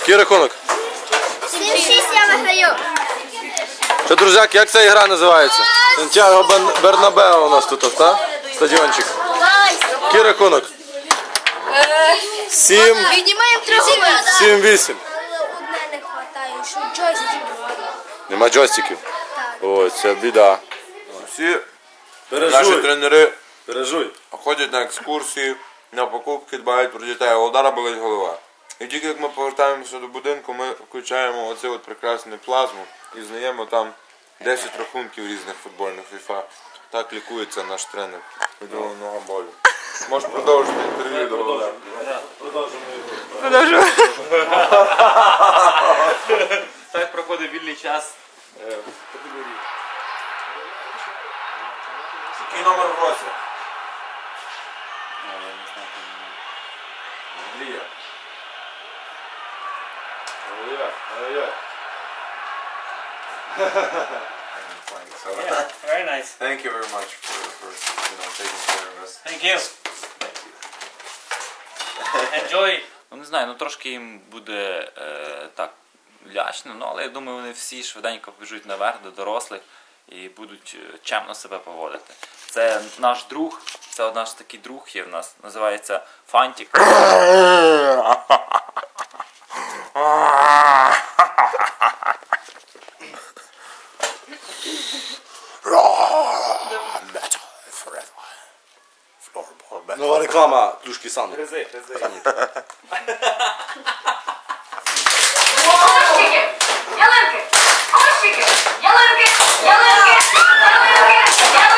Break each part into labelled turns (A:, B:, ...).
A: Який рахунок?
B: 7-6 я виграю.
A: Що, друзяки, як ця ігра називається? Сантьяго Бернабео у нас тут, так? Стадіончик. Який рахунок? Сім.
B: Піднімаємо трохи.
A: Сім вісім.
B: Одне не вистачає, що джойстик.
A: Нема джойстиків. Ой, це біда.
C: Всі наші тренери
A: Пережуй.
C: ходять на екскурсії, на покупки, дбають про дітей, а у Олдара болить голова. І тільки як ми повертаємося до будинку, ми включаємо оцей от прекрасний плазму і знаємо там 10 рахунків різних футбольних FIFA. Так лікується наш тренер від головного болю. Можеш продовжити інтерв'ю до Олдара.
D: Так проходить вільний час е, в категорії.
C: Який номер в році? Андрія.
A: Ой-ой, ой-ой.
D: Yeah, very nice.
C: Thank you very much for, for you know, taking care of us.
D: Thank you. Enjoy. Ну не знаю, ну трошки їм буде е, так лячно, ну але я думаю, вони всі швиденько побіжуть наверх до дорослих і будуть е, чемно себе поводити. Це наш друг, це наш такий друг є в нас, називається Фантік.
A: Нова реклама плюшки Санни.
D: Гризи, гризи.
E: Кущики, ялинки, кущики, ялинки, ялинки, ялинки, ялинки,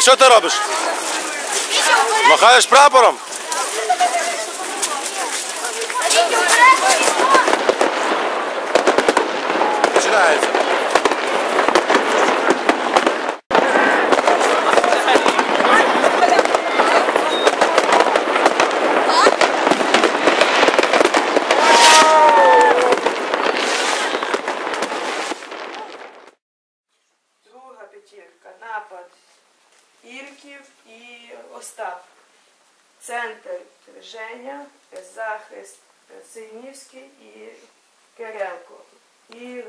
A: Що ти робиш? Махаєш прапором?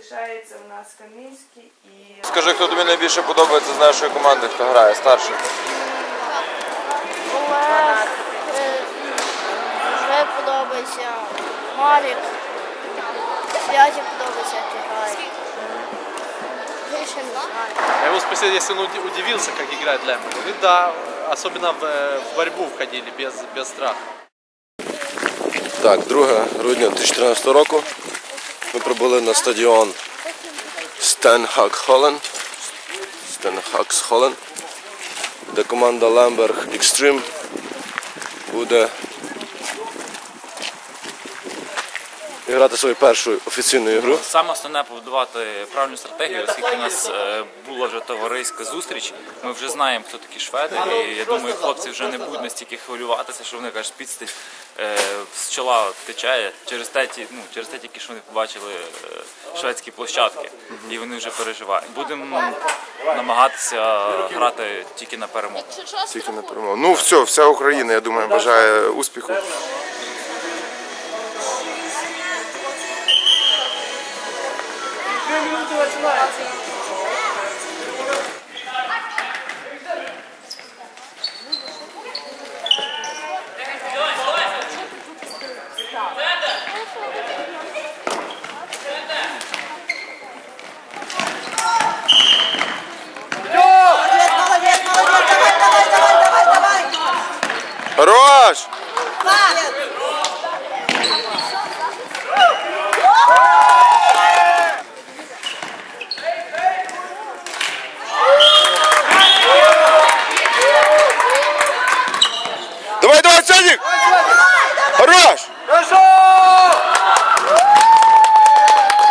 F: Лишається в нас Камінський і
C: Скажи, хто тобі найбільше подобається з нашої команди, хто грає, старший.
B: Олег, вже подобається Марік. Святі подобається, як грає.
G: Я его спросил, если он удивился, как играет Лэмбо. Говорит, да, особенно в, э, в борьбу входили без, без страха.
A: Так, 2 грудня 2014 року ми прибули на стадіон Стенхак Холлен. Стенхакс Холлен, де команда Lamberg Extreme буде грати свою першу офіційну ігру.
D: Саме основне побудувати правильну стратегію, оскільки у нас е, була вже товариська зустріч. Ми вже знаємо, хто такі шведи, і я думаю, хлопці вже не будуть настільки хвилюватися, що вони кажуть, підстить е, з чола тече через те, ті- ну, через те тільки, що вони побачили е, шведські площадки, і вони вже переживають. Будемо намагатися грати тільки на перемогу.
C: Тільки на перемогу. Ну все, вся Україна, я думаю, бажає успіху. минуты начинается. Хорош! Пас! Садик! Хорош! Хорошо!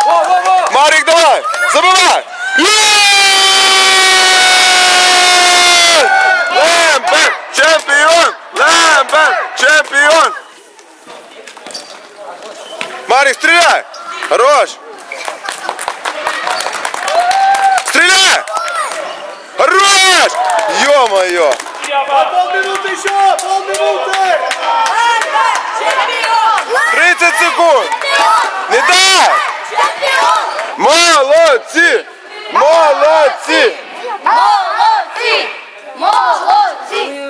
C: Во, во, во! Марик, давай! Забывай! Лэмбер! Чемпион! Лэмбер!
G: Чемпион! Марик, стреляй! Хорош!
C: 30 секунд! Не дай! Молодці! Молодці!
B: Молодці! Молодці!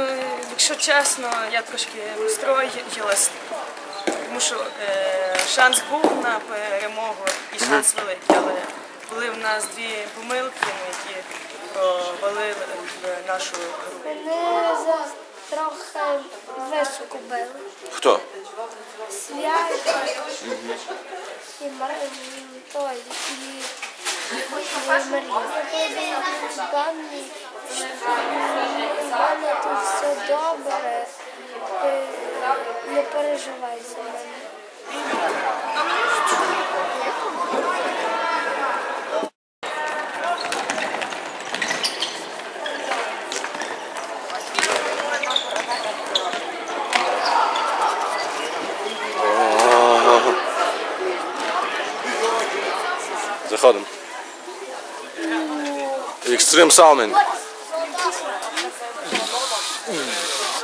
F: Якщо чесно, я трошки розстроїлась, тому що е, шанс був на перемогу і шанс великий, але були в нас дві помилки, які провалили в нашу гру.
B: Трохи високо били.
A: Хто?
B: Свято і той, і Марія. У мене тут все добре. Е, Не переживай за мене.
A: Extreme Salmon.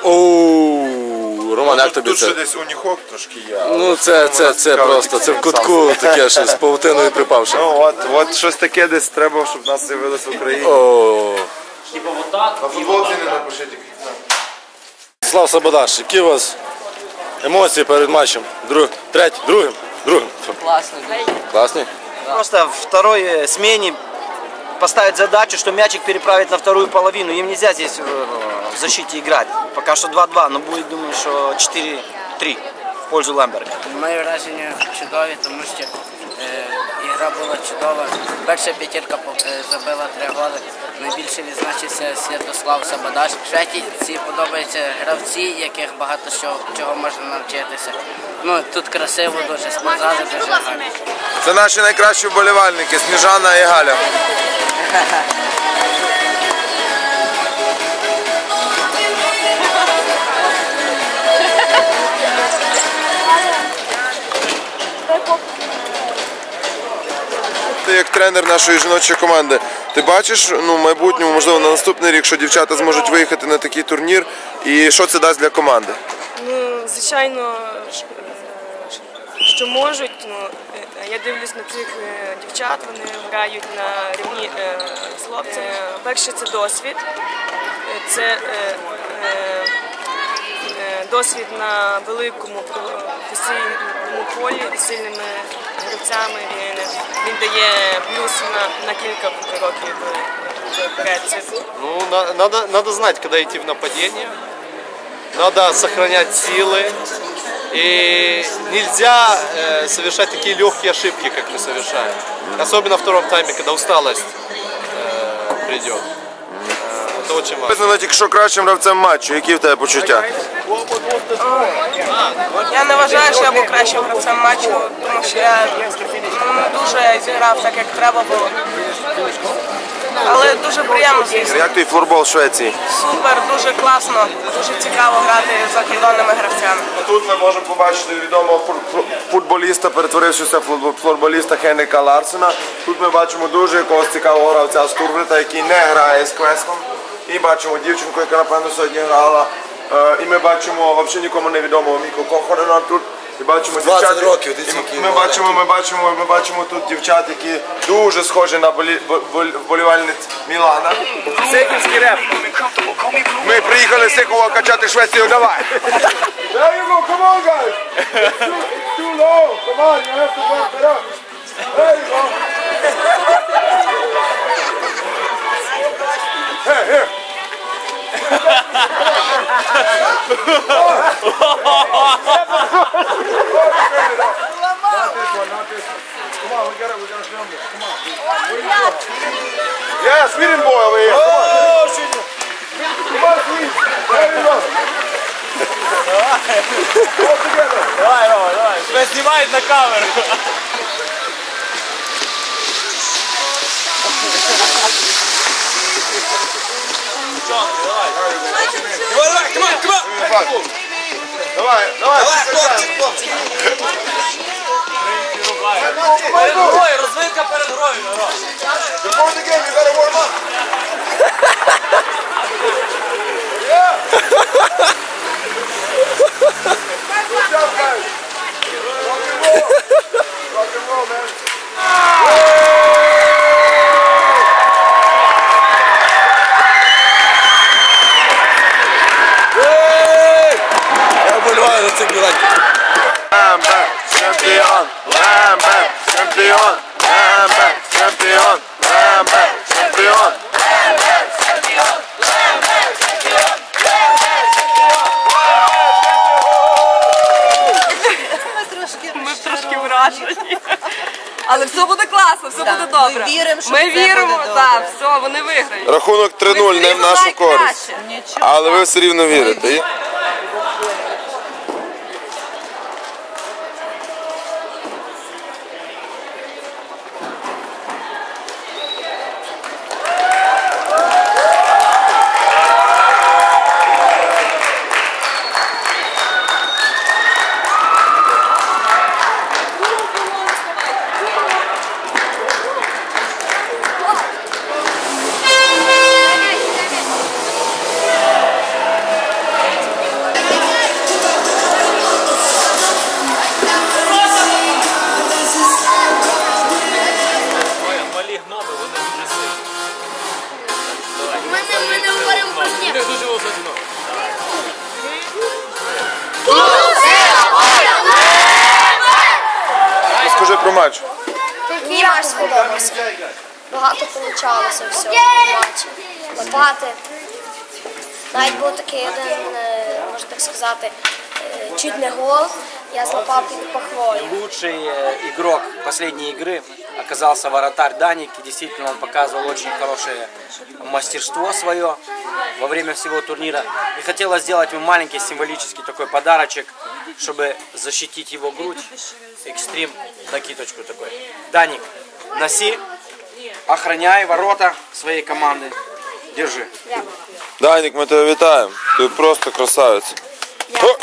A: Оу, Роман, як тобі
C: Тут ще
A: це?
C: десь уніхок трошки є.
A: Ну це, це, це просто, це в кутку таке щось з павутиною припавши.
C: Ну от, от щось таке десь треба, щоб в нас з'явилось в Україні.
A: О,
C: На футболці не напишіть.
A: Слав Сабадаш, які у вас емоції перед матчем? Друг, третій, другим? Другим.
H: Классно.
A: Класні?
H: Просто в второй э, смене поставить задачу, что мячик переправить на вторую половину. Им нельзя здесь э, в защите играть. Пока что 2-2, но будет, думаю, что 4-3 в пользу Лемберга.
I: Мої враження чудові, тому що е, ігра була чудова. Перша п'ятірка е, забила три голи. Найбільше відзначився Святослав Сабадаш. Ці подобаються гравці, яких багато що, чого можна навчитися. Ну, тут красиво дуже, спортзали дуже гарно.
C: Це наші найкращі вболівальники Сніжана і Галя. Ти як тренер нашої жіночої команди, ти бачиш ну, майбутньому, можливо, на наступний рік, що дівчата зможуть виїхати на такий турнір, і що це дасть для команди?
F: Ну, звичайно, що можуть. Ну, е, я дивлюсь на цих е, дівчат, вони грають на рівні е, з хлопцями. Перше це досвід. Це досвід на великому професійному полі з сильними гравцями. Він, він дає плюс на, на кілька років е, вперед. Це
G: Ну, на- надо, надо знать, когда идти в нападение. Надо сохранять силы. И нельзя э, совершать такие легкие ошибки, как мы совершаем. Особенно в втором тайме, когда усталость э, придет. Э, это очень важно.
C: Визнано тільки що кращим гравцем матчу. Які в тебе почуття?
J: Я не вважаю, що я був кращим гравцем матчу, тому що я не дуже зіграв так, як треба було. Але дуже приємно, звісно.
C: Як твій флорбол Швеції?
J: Супер, дуже класно, дуже цікаво грати з закордонними гравцями.
C: Тут ми можемо побачити відомого футболіста, перетворившися в флорболіста Хенріка Ларсена. Тут ми бачимо дуже якогось цікавого гравця з Турбрита, який не грає з Квестом. І бачимо дівчинку, яка напевно сьогодні грала. Е, І ми бачимо взагалі нікому невідомого Міку Кохорена тут. І бачимо
A: 20
C: дівчат,
A: років,
C: і ми- ми бачимо, ми бачимо, ми бачимо тут дівчат, які дуже схожі на болі- бо- вболівальниць Мілана. Сихівський реп. Ми приїхали з Сихова качати Швецію, давай! There you go, come on guys! It's too, it's too low, come on, you have to bump it up. There you go. Here, here.
K: Yeah, Sweden boy over here. Oh, Sweden. Come on, Sweden. There you go. All together.
D: Давай, давай, давай. Тебе знімають на камеру.
K: Давай, давай.
D: Перед грою, розвинка перед грою, народ.
K: Before the game, you gotta warm up. Good
J: Трошки. Але все буде класно, все буде добре.
L: Ми віримо, що
J: Ми
L: все
J: віримо, так, все, вони виграють.
K: Рахунок 3-0 не в нашу користь. Але ви все рівно вірите.
B: сподобався. Багато получалося всього в матчі. Лопати. Навіть був такий один, е, можна так сказати, е, чуть не гол. Я злопав під пахвою.
M: Лучший э, игрок последней игры оказался вратарь Даник. И действительно он показывал очень хорошее мастерство свое во время всего турнира. И хотелось сделать ему маленький символический такой подарочек, чтобы защитить его грудь. Экстрим, накидочку такой. Даник, носи, охраняй ворота своей команды. Держи.
K: Даник, мы тебя витаем. Ты просто красавец. О!